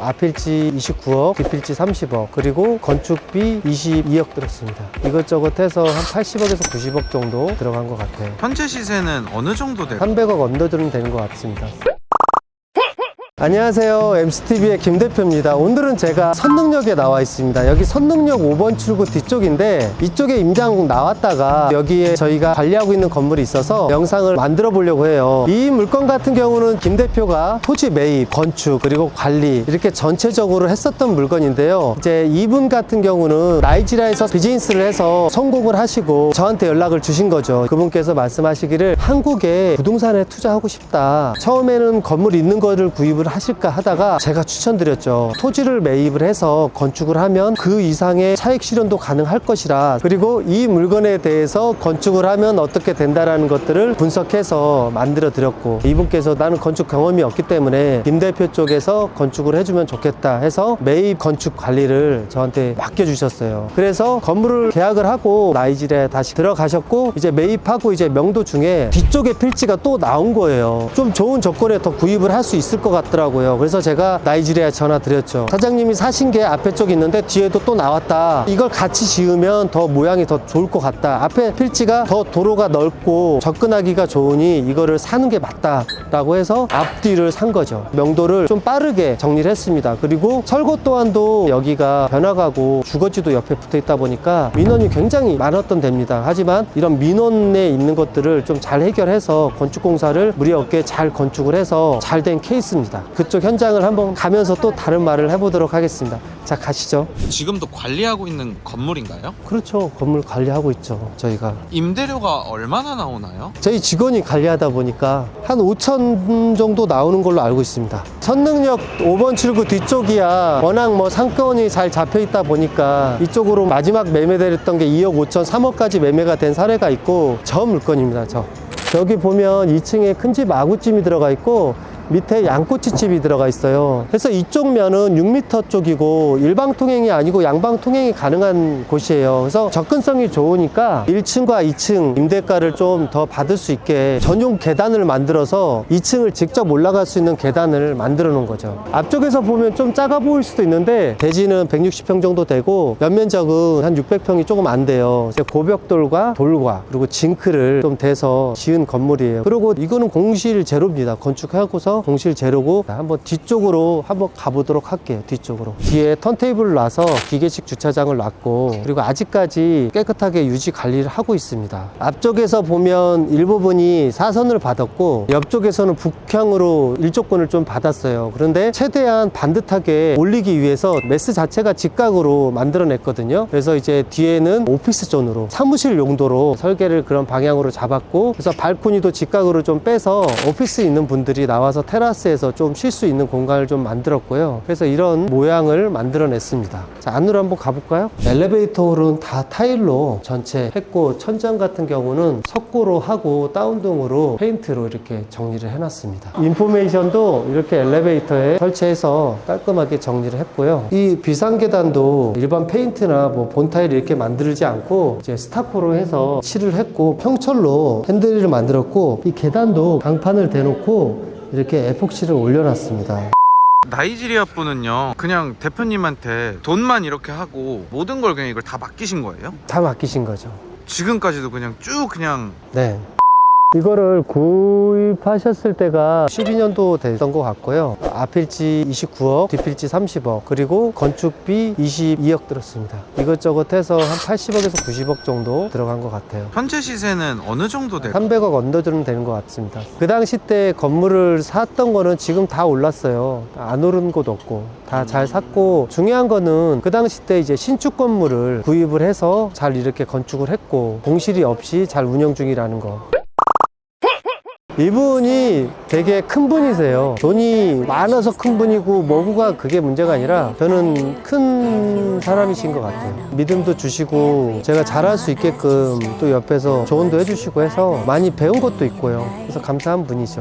앞필지 29억, 뒷필지 30억, 그리고 건축비 22억 들었습니다. 이것저것 해서 한 80억에서 90억 정도 들어간 것 같아요. 현재 시세는 어느 정도 돼요? 300억 언더 들은 되는 것 같습니다. 안녕하세요. MCTV의 김 대표입니다. 오늘은 제가 선릉역에 나와 있습니다. 여기 선릉역 5번 출구 뒤쪽인데 이쪽에 임장 나왔다가 여기에 저희가 관리하고 있는 건물이 있어서 영상을 만들어 보려고 해요. 이 물건 같은 경우는 김 대표가 토지 매입, 건축, 그리고 관리 이렇게 전체적으로 했었던 물건인데요. 이제 이분 같은 경우는 나이지리아에서 비즈니스를 해서 성공을 하시고 저한테 연락을 주신 거죠. 그분께서 말씀하시기를 한국에 부동산에 투자하고 싶다. 처음에는 건물 있는 거를 구입을 하실까 하다가 제가 추천드렸죠. 토지를 매입을 해서 건축을 하면 그 이상의 차익 실현도 가능할 것이라 그리고 이 물건에 대해서 건축을 하면 어떻게 된다라는 것들을 분석해서 만들어 드렸고 이분께서 나는 건축 경험이 없기 때문에 김 대표 쪽에서 건축을 해주면 좋겠다 해서 매입 건축 관리를 저한테 맡겨주셨어요. 그래서 건물을 계약을 하고 나이지리아에 다시 들어가셨고 이제 매입하고 이제 명도 중에 뒤쪽에 필지가 또 나온 거예요. 좀 좋은 조건에 더 구입을 할 수 있을 것 같더라고요. 그래서 제가 나이지리아에 전화 드렸죠. 사장님이 사신 게 앞에 쪽 있는데 뒤에도 또 나왔다. 이걸 같이 지으면 더 모양이 더 좋을 것 같다. 앞에 필지가 더 도로가 넓고 접근하기가 좋으니 이거를 사는 게 맞다라고 해서 앞뒤를 산 거죠. 명도를 좀 빠르게 정리를 했습니다. 그리고 설고 또한도 여기가 변화가고 주거지도 옆에 붙어 있다 보니까 민원이 굉장히 많았던 데입니다. 하지만 이런 민원에 있는 것들을 좀 잘 해결해서 건축공사를 무리 없게 잘 건축을 해서 잘 된 케이스입니다. 그쪽 현장을 한번 가면서 또 다른 말을 해보도록 하겠습니다. 자, 가시죠. 지금도 관리하고 있는 건물인가요? 그렇죠. 건물 관리하고 있죠. 저희가. 임대료가 얼마나 나오나요? 저희 직원이 관리하다 보니까 한 5천 정도 나오는 걸로 알고 있습니다. 선릉역 5번 출구 뒤쪽이야 워낙 뭐 상권이 잘 잡혀 있다 보니까 이쪽으로 마지막 매매됐던 게 2억 5천, 3억까지 매매가 된 사례가 있고 저 물건입니다. 저. 여기 보면 2층에 큰 집 아구찜이 들어가 있고 밑에 양꼬치집이 들어가 있어요. 그래서 이쪽 면은 6m 쪽이고 일방 통행이 아니고 양방 통행이 가능한 곳이에요. 그래서 접근성이 좋으니까 1층과 2층 임대가를 좀 더 받을 수 있게 전용 계단을 만들어서 2층을 직접 올라갈 수 있는 계단을 만들어 놓은 거죠. 앞쪽에서 보면 좀 작아 보일 수도 있는데 대지는 160평 정도 되고 연면적은 한 600평이 조금 안 돼요. 고벽돌과 돌과 그리고 징크를 좀 대서 지은 건물이에요. 그리고 이거는 공실 제로입니다. 건축하고서 공실 제로고 한번 뒤쪽으로 한번 가보도록 할게요. 뒤쪽으로. 뒤에 턴테이블을 놔서 기계식 주차장을 놨고 그리고 아직까지 깨끗하게 유지 관리를 하고 있습니다. 앞쪽에서 보면 일부분이 사선을 받았고 옆쪽에서는 북향으로 일조권을 좀 받았어요. 그런데 최대한 반듯하게 올리기 위해서 메스 자체가 직각으로 만들어냈거든요. 그래서 이제 뒤에는 오피스 존으로 사무실 용도로 설계를 그런 방향으로 잡았고 그래서 발코니도 직각으로 좀 빼서 오피스 있는 분들이 나와서 테라스에서 좀 쉴 수 있는 공간을 좀 만들었고요. 그래서 이런 모양을 만들어냈습니다. 자, 안으로 한번 가볼까요? 엘리베이터 홀은 다 타일로 전체 했고 천장 같은 경우는 석고로 하고 다운등으로 페인트로 이렇게 정리를 해놨습니다. 인포메이션도 이렇게 엘리베이터에 설치해서 깔끔하게 정리를 했고요. 이 비상계단도 일반 페인트나 뭐 본타일 이렇게 만들지 않고 이제 스타코로 해서 칠을 했고 평철로 핸들을 만들었고 이 계단도 강판을 대놓고 이렇게 에폭시를 올려놨습니다. 나이지리아 분은요 그냥 대표님한테 돈만 이렇게 하고 모든 걸 그냥 이걸 다 맡기신 거예요? 다 맡기신 거죠. 지금까지도 그냥 쭉 그냥 네. 이거를 구입하셨을 때가 12년도 됐던 것 같고요. 앞필지 29억, 뒷필지 30억, 그리고 건축비 22억 들었습니다. 이것저것 해서 한 80억에서 90억 정도 들어간 것 같아요. 현재 시세는 어느 정도 돼요? 300억 언더들은 되는 것 같습니다. 그 당시 때 건물을 샀던 거는 지금 다 올랐어요. 안 오른 곳 없고 다 잘 샀고 중요한 거는 그 당시 때 이제 신축 건물을 구입을 해서 잘 이렇게 건축을 했고 공실이 없이 잘 운영 중이라는 거. 이분이 되게 큰 분이세요. 돈이 많아서 큰 분이고 뭐고가 그게 문제가 아니라 저는 큰 사람이신 것 같아요. 믿음도 주시고 제가 잘할 수 있게끔 또 옆에서 조언도 해주시고 해서 많이 배운 것도 있고요. 그래서 감사한 분이죠.